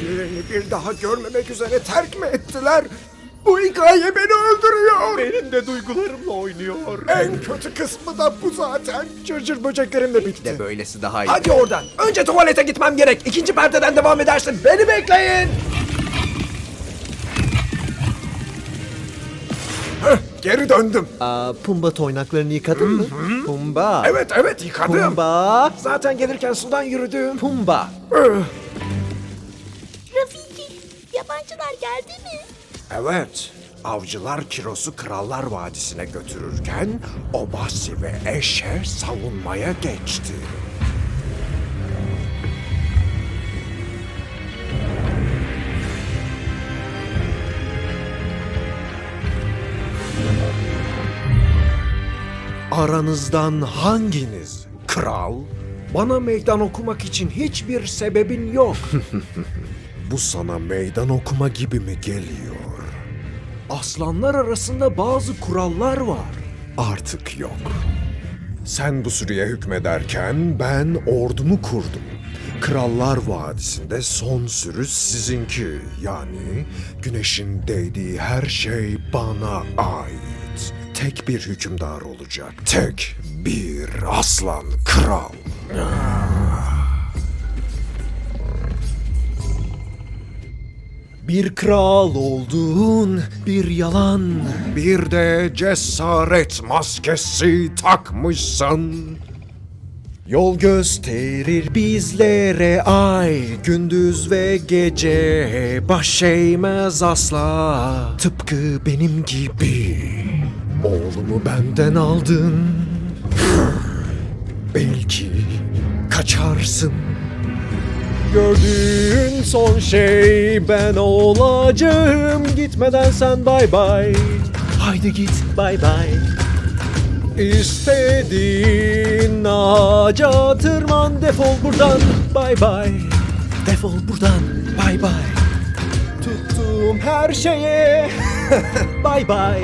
ailelerini bir daha görmemek üzere terk mi ettiler? Bu hikaye beni öldürüyor. Benim de duygularımla oynuyor. En kötü kısmı da bu zaten. Cırcır böceklerim de bitti. de böylesi daha iyi. Hadi oradan. Önce tuvalete gitmem gerek. İkinci perdeden devam edersin. Beni bekleyin. Heh, geri döndüm. Aa, Pumba toynaklarını yıkadın mı? Pumba. Evet evet yıkadım. Pumba. Zaten gelirken sudan yürüdüm. Pumba. Rafiki, yabancılar geldi mi? Evet. Avcılar kirosu Krallar Vadisi'ne götürürken Obasi ve Eşe savunmaya geçti. Aranızdan hanginiz kral? Bana meydan okumak için hiçbir sebebin yok. Bu sana meydan okuma gibi mi geliyor? Aslanlar arasında bazı kurallar var. Artık yok. Sen bu sürüye hükmederken ben ordumu kurdum. Krallar Vadisi'nde son sürü sizinki. Yani güneşin değdiği her şey bana ait. Tek bir hükümdar olacak. Tek bir aslan kral. Bir kral oldun, bir yalan. Bir de cesaret maskesi takmışsın. Yol gösterir bizlere ay Gündüz ve gece baş eğmez asla Tıpkı benim gibi Oğlumu benden aldın Belki kaçarsın Gördüğün son şey ben olacağım. Gitmeden sen bay bay Haydi git bay bay İstediğin ağaca tırman defol buradan bay bay Defol buradan bay bay Tuttuğum her şeye bay bay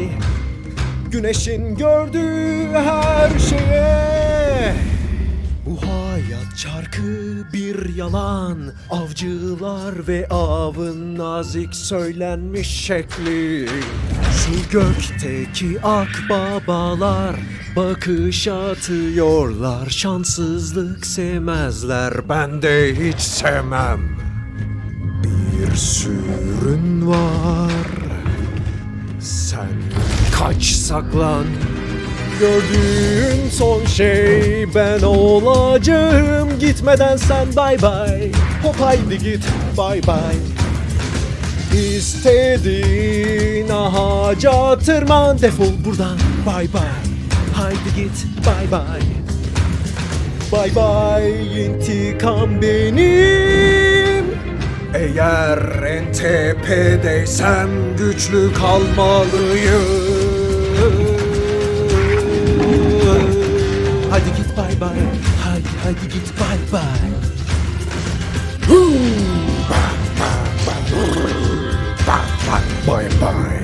Güneşin gördüğü her şeye hayat çarkı bir yalan. Avcılar ve avın nazik söylenmiş şekli. Şu gökteki akbabalar Bakış atıyorlar. Şanssızlık sevmezler Ben de hiç sevmem. Bir sürün var. Sen kaç saklan Gördüğün son şey ben olacağım. Gitmeden sen bay bay Hop haydi git bay bay İstediğin ağaca tırman Defol buradan bay bay Haydi git bay bay Bay bay intikam benim. Eğer en tepedeysem güçlü kalmalıyım Hadi git bay bay. Haydi hadi git bay bay. Bye bye